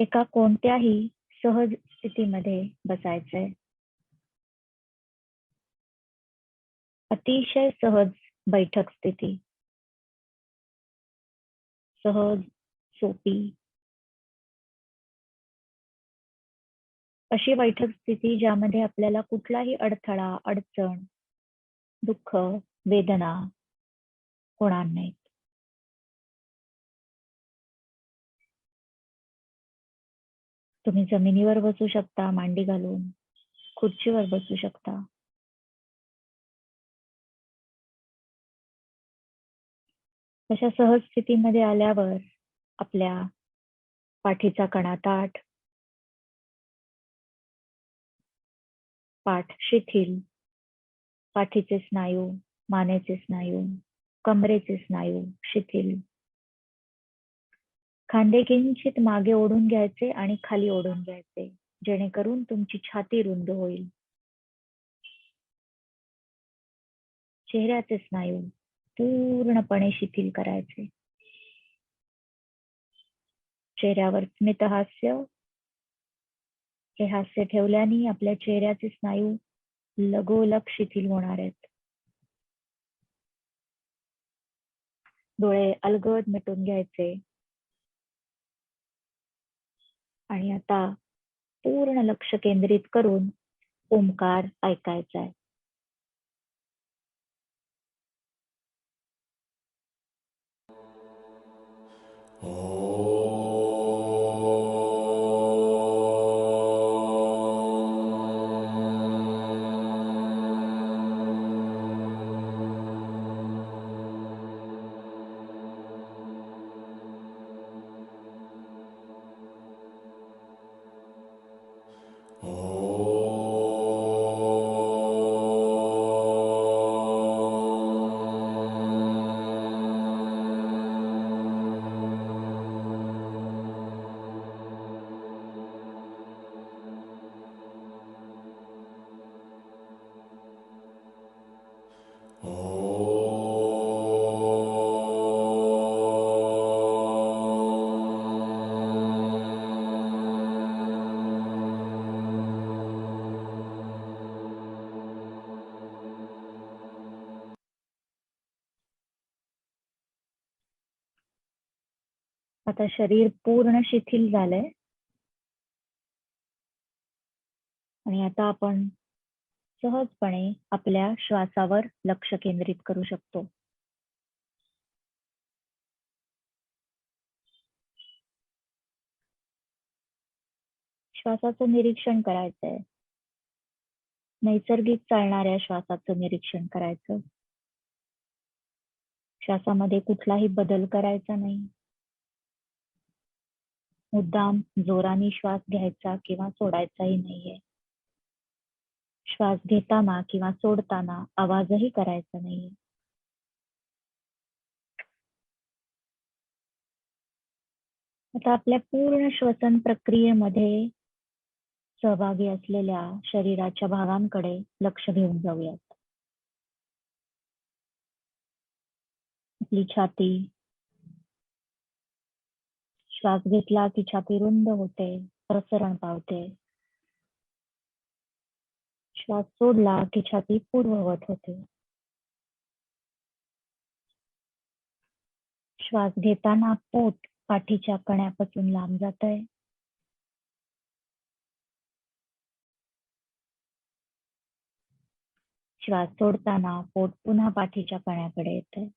एका कोणत्याही सहज स्थितीमध्ये बसायचंय. अतिशय सहज बैठक स्थिती. सहज सोपी. अशी बैठक स्थिती ज्यामध्ये आपल्याला कुठलाही अडथळा अडचण दुःख वेदना होणार नाहीत. तुम्ही जमिनीवर बसू शकता मांडी घालून. खुर्चीवर बसू शकता. अशा सहज स्थितीमध्ये आल्यावर आपल्या पाठीचा कणा ताठ पाठ शिथिल पाठीचे स्नायू मानेचे स्नायू कमरेचे स्नायू शिथिल. खांदे किंचित मागे ओढून घ्यायचे आणि खाली ओढून घ्यायचे जेणेकरून तुमची छाती रुंद होईल. चेहऱ्याचे स्नायू पूर्णपणे शिथिल करायचे. चेहऱ्यावर स्मित हास्य हे हास्य ठेवल्याने आपल्या चेहऱ्याचे स्नायू लगोलग शिथिल होणार आहेत. डोळे अलगद मिटून घ्यायचे. आणि आता पूर्ण लक्ष केंद्रित करून ओंकार ऐकायचा आहे. Oh. आता शरीर पूर्ण शिथिल झालंय. आणि आता आपण सहजपणे आपल्या श्वासावर लक्ष केंद्रित करू शकतो. श्वासाचं निरीक्षण करायचंय. नैसर्गिक चालणाऱ्या श्वासाचं निरीक्षण करायचं. श्वासामध्ये कुठलाही बदल करायचा नाही. मुद्दाम जोराने श्वास घ्यायचा किंवा सोडायचाही नाहीये. श्वास घेताना किंवा सोडताना आवाजही करायचा नाहीये. आता आपल्या पूर्ण श्वसन प्रक्रियेमध्ये सहभागी असलेल्या शरीराच्या भागांकडे लक्ष घेऊन जाऊयात. आपली छाती श्वास घेतला की छाती रुंद होते प्रसरण पावते. श्वास सोडला की छाती पूर्ववत होते. श्वास घेताना पोट पाठीच्या कण्यापासून लांब जात आहे श्वास सोडताना पोट पुन्हा पाठीच्या कण्याकडे येते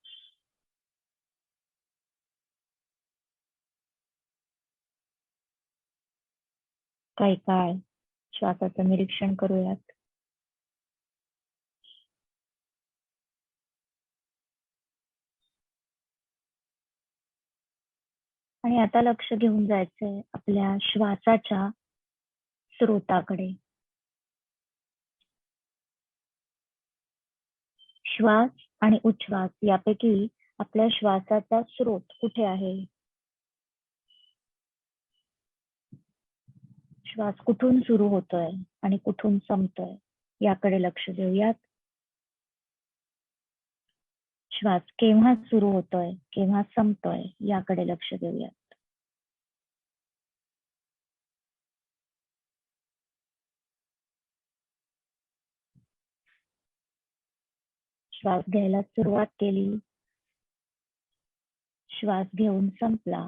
काही काळ श्वासाचं निरीक्षण करूयात. आणि आता लक्ष घेऊन जायचंय आपल्या श्वासाच्या स्रोताकडे. श्वास आणि उच्छ्वास यापैकी आपल्या श्वासाचा स्रोत कुठे आहे? श्वास कुठून सुरू होतोय आणि कुठून संपतोय याकडे लक्ष देऊयात. श्वास केव्हा सुरू होतोय केव्हा संपतोय याकडे लक्ष देऊयात. श्वास घ्यायला सुरुवात केली. श्वास घेऊन संपला.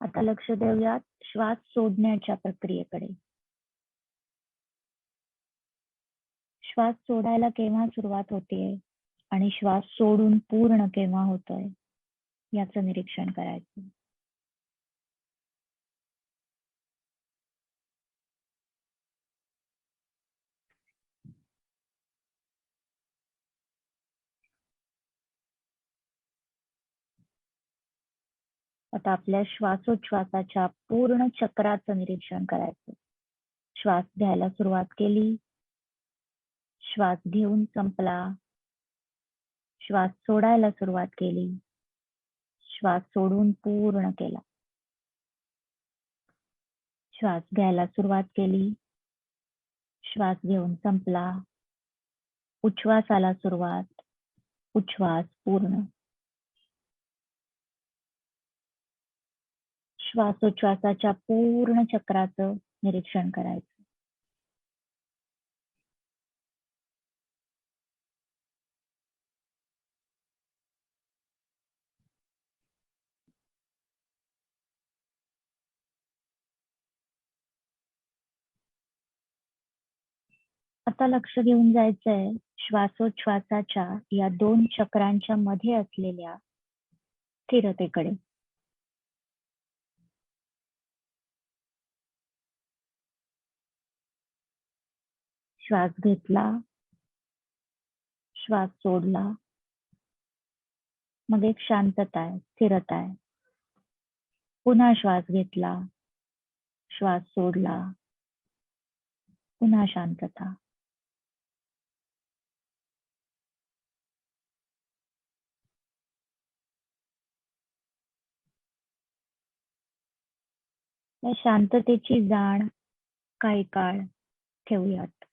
आता लक्ष देऊयात श्वास सोडण्याच्या प्रक्रियेकडे. श्वास सोडायला केव्हा सुरुवात होतीये? आणि श्वास सोडून पूर्ण केव्हा होतोय? याचं निरीक्षण करायचं. आता आपल्या श्वासोच्छ्वासाच्या पूर्ण चक्राचं निरीक्षण करायचं. श्वास घ्यायला सुरुवात केली. श्वास घेऊन संपला. श्वास सोडायला सुरुवात केली. श्वास सोडून पूर्ण केला. श्वास घ्यायला सुरुवात केली. श्वास घेऊन संपला. उच्छ्वासाला सुरुवात. उच्छ्वास पूर्ण. श्वासोच्छ्वासाच्या पूर्ण चक्राचं निरीक्षण करायचं. आता लक्ष घेऊन जायचंय श्वासोच्छ्वासाच्या या दोन चक्रांच्या मध्ये असलेल्या स्थिरतेकडे. श्वास घेतला. श्वास सोडला. मग एक शांतता आहे स्थिरता आहे. पुन्हा श्वास घेतला. श्वास सोडला. पुन्हा शांतता. या शांततेची जाण काही काळ ठेवूयात.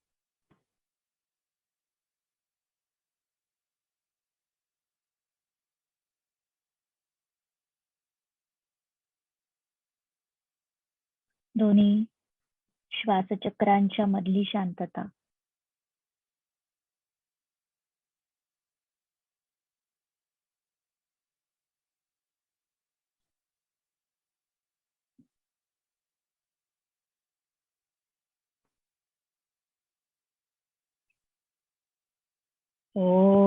दोन्ही श्वासचक्रांच्या मधली शांतता. ओ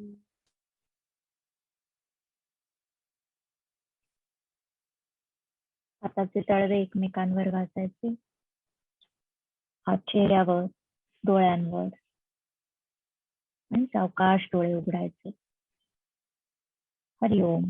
हाताचे तळवे एकमेकांवर घासायचे. हात चेहऱ्यावर डोळ्यांवर. आणि सावकाश डोळे उघडायचे. हरिओम.